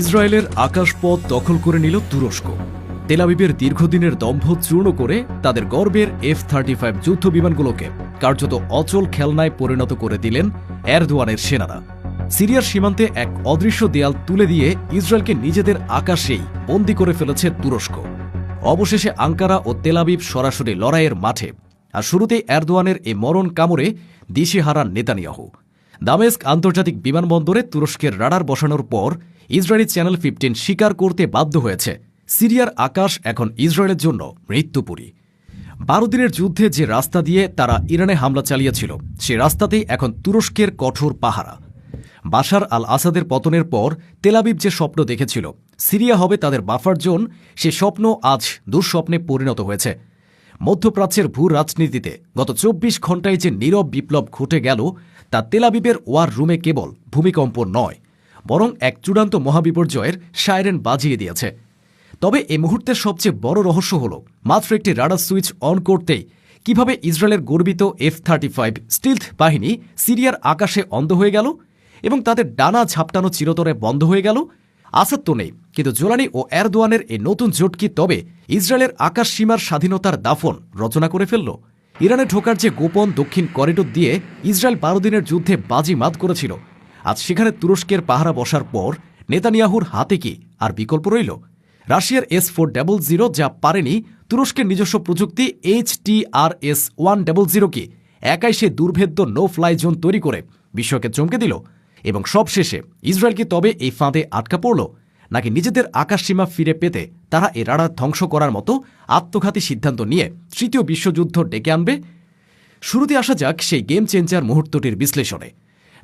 ইসরায়েলের আকাশপথ দখল করে নিল তুরস্ক। তেলাবিবের দীর্ঘদিনের দম্ভ চূর্ণ করে তাদের গর্বের এফ থার্টি ফাইভ যুদ্ধ বিমানগুলোকে কার্যত অচল খেলনায় পরিণত করে দিলেন এরদোয়ানের সেনারা। সিরিয়ার সীমান্তে এক অদৃশ্য দেয়াল তুলে দিয়ে ইসরায়েলকে নিজেদের আকাশেই বন্দি করে ফেলেছে তুরস্ক। অবশেষে আঙ্কারা ও তেলাবিব সরাসরি লড়াইয়ের মাঠে। আর শুরুতেই এরদোয়ানের এই মরণ কামড়ে দিশে হারান নেতানিয়াহু। দামেস্ক আন্তর্জাতিক বিমানবন্দরে তুরস্কের রাডার বসানোর পর ইসরায়েলি চ্যানেল ফিফটিন স্বীকার করতে বাধ্য হয়েছে। সিরিয়ার আকাশ এখন ইসরায়েলের জন্য মৃত্যুপুরী। বারো দিনের যুদ্ধে যে রাস্তা দিয়ে তারা ইরানে হামলা চালিয়েছিল, সে রাস্তাতেই এখন তুরস্কের কঠোর পাহারা। বাশার আল আসাদের পতনের পর তেলাবিব যে স্বপ্ন দেখেছিল, সিরিয়া হবে তাদের বাফার জোন, সে স্বপ্ন আজ দুঃস্বপ্নে পরিণত হয়েছে। মধ্যপ্রাচ্যের ভূ রাজনীতিতে গত চব্বিশ ঘণ্টায় যে নীরব বিপ্লব ঘটে গেল, তা তেলাবিবের ওয়ার রুমে কেবল ভূমিকম্প নয়। বরং এক চূড়ান্ত মহাবিপর্যয়ের সাইরেন বাজিয়ে দিয়েছে। তবে এ মুহূর্তের সবচেয়ে বড় রহস্য হল, মাত্র একটি রাডার সুইচ অন করতেই কীভাবে ইসরায়েলের গর্বিত এফ থার্টি ফাইভ স্টিলথ বাহিনী সিরিয়ার আকাশে অন্ধ হয়ে গেল এবং তাদের ডানা ঝাপটানো চিরতরে বন্ধ হয়ে গেল? আসাদ তো নেই, কিন্তু জোলানি ও এরদোয়ানের এই নতুন জোট কি তবে ইসরায়েলের আকাশ সীমার স্বাধীনতার দাফন রচনা করে ফেলল? ইরানে ঢোকার যে গোপন দক্ষিণ করিডোর দিয়ে ইসরায়েল বারো দিনের যুদ্ধে বাজি মাত করেছিল আজ সেখানে তুরস্কের পাহারা বসার পর নেতানিয়াহুর হাতে কি আর বিকল্প রইল? রাশিয়ার এস ফোর ডাবল জিরো যা পারেনি, তুরস্কের নিজস্ব প্রযুক্তি H T R S one double zero কি একাই সে দুর্ভেদ্য নো ফ্লাই জোন তৈরি করে বিশ্বকে চমকে দিল। এবং সবশেষে ইসরায়েল কি তবে এই ফাঁদে আটকা পড়ল? নাকি নিজেদের আকাশসীমা ফিরে পেতে তারা এ রাডার ধ্বংস করার মতো আত্মঘাতী সিদ্ধান্ত নিয়ে তৃতীয় বিশ্বযুদ্ধ ডেকে আনবে? শুরুতে আসা যাক সেই গেম চেঞ্জার মুহূর্তটির বিশ্লেষণে।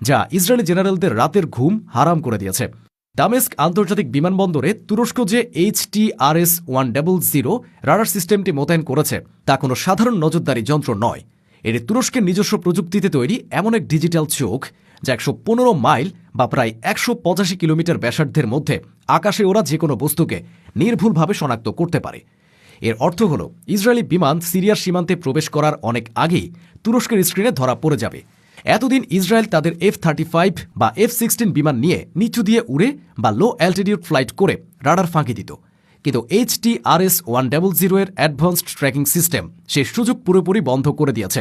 যা ইসরায়েলি জেনারেলদের রাতের ঘুম হারাম করে দিয়েছে। দামেস্ক আন্তর্জাতিক বিমানবন্দরে তুরস্ক যে H T R S one double zero radar সিস্টেমটি মোতায়েন করেছে, তা কোনো সাধারণ নজরদারি যন্ত্র নয়। এটি তুরস্কের নিজস্ব প্রযুক্তিতে তৈরি এমন এক ডিজিটাল চোখ, যা একশো পনেরো মাইল বা প্রায় একশো পঁচাশি কিলোমিটার ব্যাসার্ধের মধ্যে আকাশে ওরা যে কোনো বস্তুকে নির্ভুলভাবে শনাক্ত করতে পারে। এর অর্থ হল, ইসরায়েলি বিমান সিরিয়ার সীমান্তে প্রবেশ করার অনেক আগেই তুরস্কের স্ক্রিনে ধরা পড়ে যাবে। এতদিন ইসরায়েল তাদের এফ থার্টি ফাইভ বা এফ সিক্সটিন বিমান নিয়ে নিচু দিয়ে উড়ে বা লো অ্যালটিটিউড ফ্লাইট করে রাডার ফাঁকি দিত। কিন্তু H T R S one double zero এর অ্যাডভান্সড ট্র্যাকিং সিস্টেম সে সুযোগ পুরোপুরি বন্ধ করে দিয়েছে।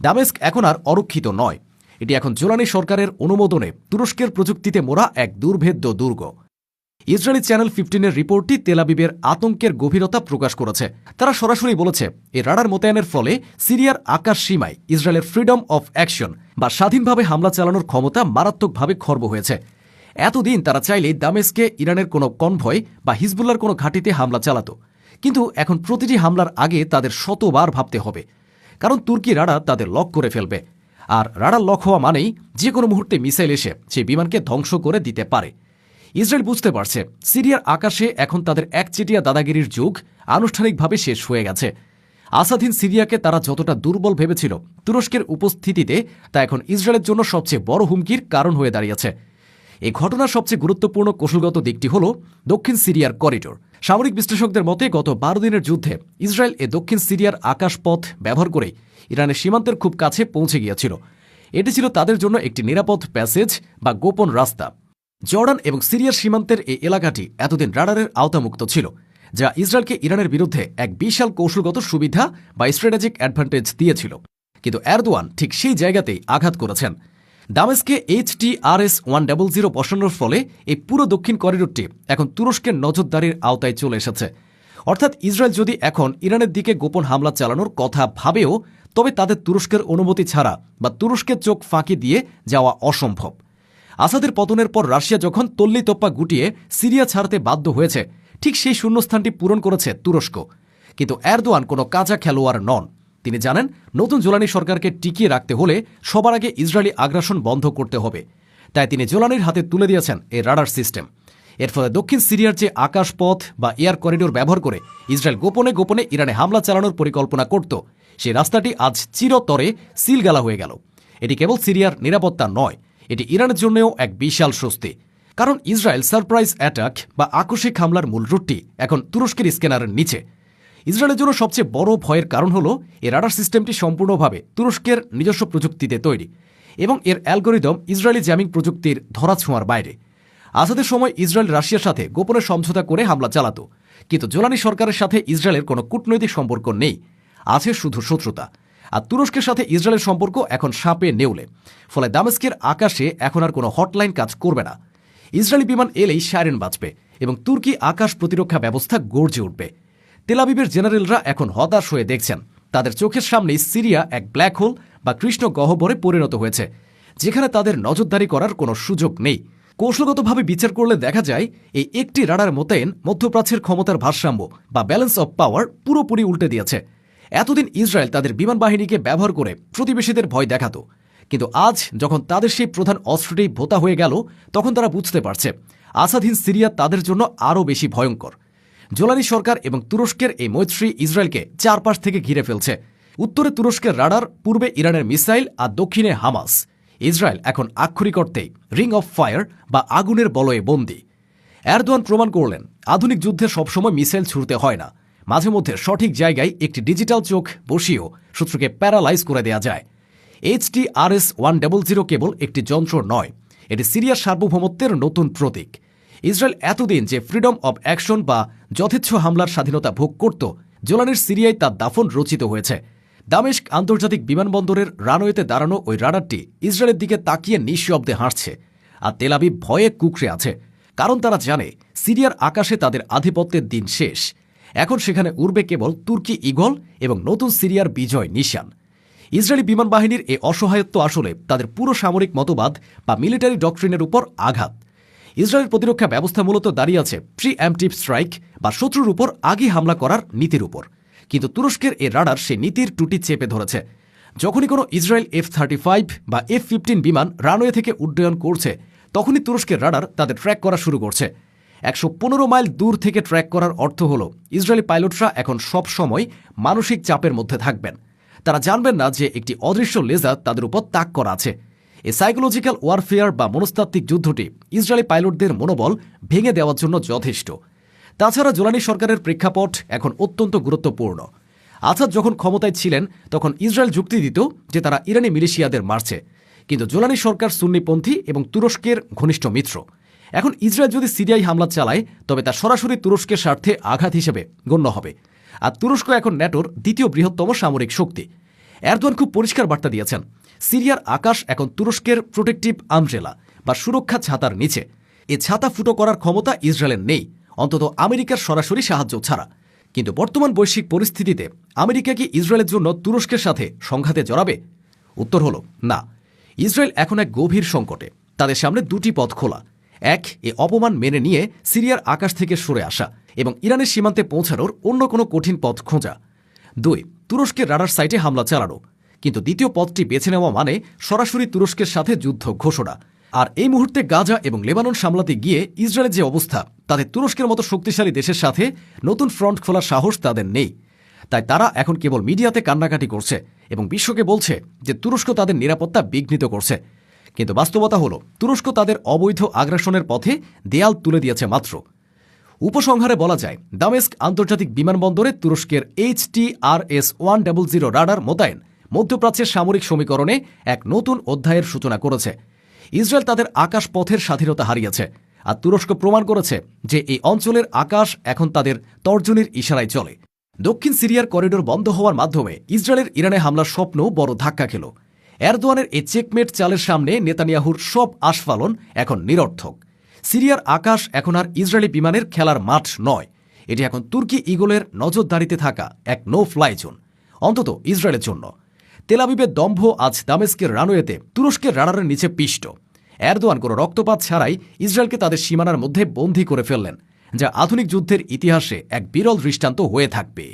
ডামেস্ক এখন আর অরক্ষিত নয়। এটি এখন জোলানি সরকারের অনুমোদনে তুরস্কের প্রযুক্তিতে মোড়া এক দুর্ভেদ্য দুর্গ। ইসরায়েলি চ্যানেল ফিফটিনের রিপোর্টটি তেলাবিবের আতঙ্কের গভীরতা প্রকাশ করেছে। তারা সরাসরি বলেছে এই রাডার মোতায়েনের ফলে সিরিয়ার আকাশ সীমায় ইসরায়েলের ফ্রিডম অফ অ্যাকশন বা স্বাধীনভাবে হামলা চালানোর ক্ষমতা মারাত্মকভাবে খর্ব হয়েছে। এতদিন তারা চাইলেই দামেস্কে, ইরানের কোনো কনভয় বা হিজবুল্লার কোনো ঘাঁটিতে হামলা চালাতো। কিন্তু এখন প্রতিটি হামলার আগে তাদের শতবার ভাবতে হবে, কারণ তুর্কি রাডা তাদের লক করে ফেলবে। আর রাডার লক হওয়া মানেই যে কোনো মুহূর্তে মিসাইল এসে সেই বিমানকে ধ্বংস করে দিতে পারে। ইসরায়েল বুঝতে পারছে সিরিয়ার আকাশে এখন তাদের একচেটিয়া দাদাগিরির যুগ আনুষ্ঠানিকভাবে শেষ হয়ে গেছে। আসাধীন সিরিয়াকে তারা যতটা দুর্বল ভেবেছিল, তুরস্কের উপস্থিতিতে তা এখন ইসরায়েলের জন্য সবচেয়ে বড় হুমকির কারণ হয়ে দাঁড়িয়েছে। এই ঘটনার সবচেয়ে গুরুত্বপূর্ণ কৌশলগত দিকটি হল দক্ষিণ সিরিয়ার করিডোর। সামরিক বিশ্লেষকদের মতে, গত বারো দিনের যুদ্ধে ইসরায়েল এ দক্ষিণ সিরিয়ার আকাশপথ ব্যবহার করে ইরানের সীমান্তের খুব কাছে পৌঁছে গিয়েছিল। এটি ছিল তাদের জন্য একটি নিরাপদ প্যাসেজ বা গোপন রাস্তা। জর্ডান এবং সিরিয়ার সীমান্তের এই এলাকাটি এতদিন রাডারের আওতামুক্ত ছিল, যা ইসরায়েলকে ইরানের বিরুদ্ধে এক বিশাল কৌশলগত সুবিধা বা স্ট্র্যাটেজিক অ্যাডভান্টেজ দিয়েছিল। কিন্তু এরদোয়ান ঠিক সেই জায়গাতেই আঘাত করেছেন। দামেস্কে H T R S one double zero বসানোর ফলে এই পুরো দক্ষিণ করিডোরটি এখন তুরস্কের নজরদারির আওতায় চলে এসেছে। অর্থাৎ ইসরায়েল যদি এখন ইরানের দিকে গোপন হামলা চালানোর কথা ভাবেও, তবে তাদের তুরস্কের অনুমতি ছাড়া বা তুরস্কের চোখ ফাঁকি দিয়ে যাওয়া অসম্ভব। আসাদের পতনের পর রাশিয়া যখন তল্লি তোপ্পা গুটিয়ে সিরিয়া ছাড়তে বাধ্য হয়েছে, ঠিক সেই শূন্যস্থানটি পূরণ করেছে তুরস্ক। কিন্তু এরদোয়ান কোনো কাঁচা খেলোয়াড় নন। তিনি জানেন, নতুন জোলানি সরকারকে টিকিয়ে রাখতে হলে সবার আগে ইসরায়েলি আগ্রাসন বন্ধ করতে হবে। তাই তিনি জোলানির হাতে তুলে দিয়েছেন এই রাডার সিস্টেম। এর ফলে দক্ষিণ সিরিয়ার যে আকাশপথ বা এয়ার করিডোর ব্যবহার করে ইসরায়েল গোপনে গোপনে ইরানে হামলা চালানোর পরিকল্পনা করত, সেই রাস্তাটি আজ চিরতরে সিলগালা হয়ে গেল। এটি কেবল সিরিয়ার নিরাপত্তা নয় এটি ইরানের জন্যও এক বিশাল স্বস্তি। কারণ ইসরায়েল সারপ্রাইজ অ্যাটাক বা আকস্মিক হামলার মূল রুটটি এখন তুরস্কের স্ক্যানারের নিচে। ইসরায়েলের জন্য সবচেয়ে বড় ভয়ের কারণ হল, এ রাডার সিস্টেমটি সম্পূর্ণভাবে তুরস্কের নিজস্ব প্রযুক্তিতে তৈরি এবং এর অ্যালগোরিদম ইসরায়েলি জ্যামিং প্রযুক্তির ধরাছোঁয়ার বাইরে। আসাদের সময় ইসরায়েল রাশিয়ার সাথে গোপনে সমঝোতা করে হামলা চালাত, কিন্তু জোলানি সরকারের সাথে ইসরায়েলের কোনো কূটনৈতিক সম্পর্ক নেই। আছে শুধু শত্রুতা। আর তুরস্কের সাথে ইসরায়েলের সম্পর্ক এখন সাপে নেউলে। ফলে দামেস্কের আকাশে এখন আর কোনো হটলাইন কাজ করবে না। ইসরায়েলি বিমান এলেই সাইরেন বাজবে এবং তুর্কি আকাশ প্রতিরক্ষা ব্যবস্থা গর্জে উঠবে। তেলাবিবের জেনারেলরা এখন হতাশ হয়ে দেখছেন। তাদের চোখের সামনেই সিরিয়া এক ব্ল্যাক হোল বা কৃষ্ণ গহ্বরে পরিণত হয়েছে, যেখানে তাদের নজরদারি করার কোনো সুযোগ নেই। কৌশলগতভাবে বিচার করলে দেখা যায়, এই একটি রাডার মোতায়েন মধ্যপ্রাচ্যের ক্ষমতার ভারসাম্য বা ব্যালেন্স অব পাওয়ার পুরোপুরি উল্টে দিয়েছে। এতদিন ইসরায়েল তাদের বিমান বাহিনীকে ব্যবহার করে প্রতিবেশীদের ভয় দেখাত। কিন্তু আজ যখন তাদের সেই প্রধান অস্ত্রটি ভোতা হয়ে গেল, তখন তারা বুঝতে পারছে আসাধীন সিরিয়া তাদের জন্য আরও বেশি ভয়ঙ্কর। জোলানি সরকার এবং তুরস্কের এই মৈত্রী ইসরায়েলকে চারপাশ থেকে ঘিরে ফেলছে। উত্তরে তুরস্কের রাডার, পূর্বে ইরানের মিসাইল আর দক্ষিণে হামাস। ইসরায়েল এখন আক্ষরিক অর্থেই রিং অফ ফায়ার বা আগুনের বলয়ে বন্দী। এরদোয়ান প্রমাণ করলেন, আধুনিক যুদ্ধে সবসময় মিসাইল ছুড়তে হয় না। মাঝে মধ্যে সঠিক জায়গায় একটি ডিজিটাল চোখ বসিয়েও শত্রুকে প্যারালাইজ করে দেয়া যায়। H T R S one double zero কেবল একটি যন্ত্র নয়, এটি সিরিয়ার সার্বভৌমত্বের নতুন প্রতীক। ইসরায়েল এতদিন যে ফ্রিডম অব অ্যাকশন বা যথেচ্ছ হামলার স্বাধীনতা ভোগ করত, জোলানের সিরিয়ায় তার দাফন রচিত হয়েছে। দামেস্ক আন্তর্জাতিক বিমানবন্দরের রানওয়েতে দাঁড়ানো ওই রাডারটি ইসরায়েলের দিকে তাকিয়ে নিঃশব্দে হাঁটছে আর তেলাবি ভয়ে কুকড়ে আছে, কারণ তারা জানে, সিরিয়ার আকাশে তাদের আধিপত্যের দিন শেষ। এখন সেখানে উড়বে কেবল তুর্কি ইগল এবং নতুন সিরিয়ার বিজয় নিশান। ইসরায়েলি বিমান বাহিনীর এই অসহায়ত্ব আসলে তাদের পুরো সামরিক মতবাদ বা মিলিটারি ডক্ট্রিনের উপর আঘাত। ইসরায়েলের প্রতিরক্ষা ব্যবস্থা মূলত দাঁড়িয়ে আছে প্রি অ্যাম্পটিভ স্ট্রাইক বা শত্রুর উপর আগে হামলা করার নীতির উপর। কিন্তু তুরস্কের এ রাডার সে নীতির টুটি চেপে ধরেছে। যখনই কোনো ইসরায়েল এফ থার্টি ফাইভ বা এফ ফিফটিন বিমান রানওয়ে থেকে উড্ডয়ন করছে, তখনই তুরস্কের রাডার তাদের ট্র্যাক করা শুরু করছে। একশো পনেরো মাইল দূর থেকে ট্র্যাক করার অর্থ হল, ইসরায়েলি পাইলটরা এখন সব সময় মানসিক চাপের মধ্যে থাকবেন। তারা জানবেন না যে একটি অদৃশ্য লেজার তাদের উপর তাক করা আছে। এই সাইকোলজিক্যাল ওয়ারফেয়ার বা মনস্তাত্ত্বিক যুদ্ধটি ইসরায়েলি পাইলটদের মনোবল ভেঙে দেওয়ার জন্য যথেষ্ট। তাছাড়া জোলানি সরকারের প্রেক্ষাপট এখন অত্যন্ত গুরুত্বপূর্ণ। আসাদ যখন ক্ষমতায় ছিলেন, তখন ইসরায়েল যুক্তি দিত যে তারা ইরানি মিলিশিয়াদের মারছে। কিন্তু জোলানি সরকার সুন্নিপন্থী এবং তুরস্কের ঘনিষ্ঠ মিত্র। এখন ইসরায়েল যদি সিরিয়ায় হামলা চালায়, তবে তা সরাসরি তুরস্কের স্বার্থে আঘাত হিসেবে গণ্য হবে। আর তুরস্ক এখন ন্যাটোর দ্বিতীয় বৃহত্তম সামরিক শক্তি। এরদোয়ান খুব পরিষ্কার বার্তা দিয়েছেন, সিরিয়ার আকাশ এখন তুরস্কের প্রোটেকটিভ আমজেলা বা সুরক্ষা ছাতার নিচে। এ ছাতা ফুটো করার ক্ষমতা ইসরায়েলের নেই, অন্তত আমেরিকার সরাসরি সাহায্য ছাড়া। কিন্তু বর্তমান বৈশ্বিক পরিস্থিতিতে আমেরিকা কি ইসরায়েলের জন্য তুরস্কের সাথে সংঘাতে জড়াবে? উত্তর হল, না। ইসরায়েল এখন এক গভীর সংকটে। তাদের সামনে দুটি পথ খোলা এক, এ অপমান মেনে নিয়ে সিরিয়ার আকাশ থেকে সরে আসা এবং ইরানের সীমান্তে পৌঁছানোর অন্য কোনো কঠিন পথ খোঁজা। দুই, তুরস্কের রাডার সাইটে হামলা চালানো। কিন্তু দ্বিতীয় পথটি বেছে নেওয়া মানে সরাসরি তুরস্কের সাথে যুদ্ধ ঘোষণা। আর এই মুহূর্তে গাজা এবং লেবানন সামলাতে গিয়ে ইসরায়েলের যে অবস্থা, তাতে তুরস্কের মতো শক্তিশালী দেশের সাথে নতুন ফ্রন্ট খোলার সাহস তাদের নেই। তাই তারা এখন কেবল মিডিয়াতে কান্নাকাটি করছে এবং বিশ্বকে বলছে যে তুরস্ক তাদের নিরাপত্তা বিঘ্নিত করছে। কিন্তু বাস্তবতা হল, তুরস্ক তাদের অবৈধ আগ্রাসনের পথে দেয়াল তুলে দিয়েছে মাত্র। উপসংহারে বলা যায়, দামেস্ক আন্তর্জাতিক বিমানবন্দরে তুরস্কের H T R S one double zero radar মোতায়েন মধ্যপ্রাচ্যের সামরিক সমীকরণে এক নতুন অধ্যায়ের সূচনা করেছে। ইসরায়েল তাদের আকাশ পথের স্বাধীনতা হারিয়েছে, আর তুরস্ক প্রমাণ করেছে যে এই অঞ্চলের আকাশ এখন তাদের তর্জনীর ইশারায় চলে। দক্ষিণ সিরিয়ার করিডোর বন্ধ হওয়ার মাধ্যমে ইসরায়েলের ইরানে হামলার স্বপ্ন বড় ধাক্কা খেল। এরদোয়ানের এই চেকমেট চালের সামনে নেতানিয়াহুর সব আশফালন এখন নিরর্থক। সিরিয়ার আকাশ এখন আর ইসরায়েলি বিমানের খেলার মাঠ নয়। এটি এখন তুর্কি ইগলের নজরদারিতে থাকা এক নো ফ্লাই জোন, অন্তত ইসরায়েলের জন্য। তেলাবিবের দম্ভ আজ দামেস্কের রানওয়েতে তুরস্কের রাডারের নিচে পিষ্ট। এরদোয়ান কোনো রক্তপাত ছাড়াই ইসরায়েলকে তাদের সীমানার মধ্যে বন্দী করে ফেললেন, যা আধুনিক যুদ্ধের ইতিহাসে এক বিরল দৃষ্টান্ত হয়ে থাকবে।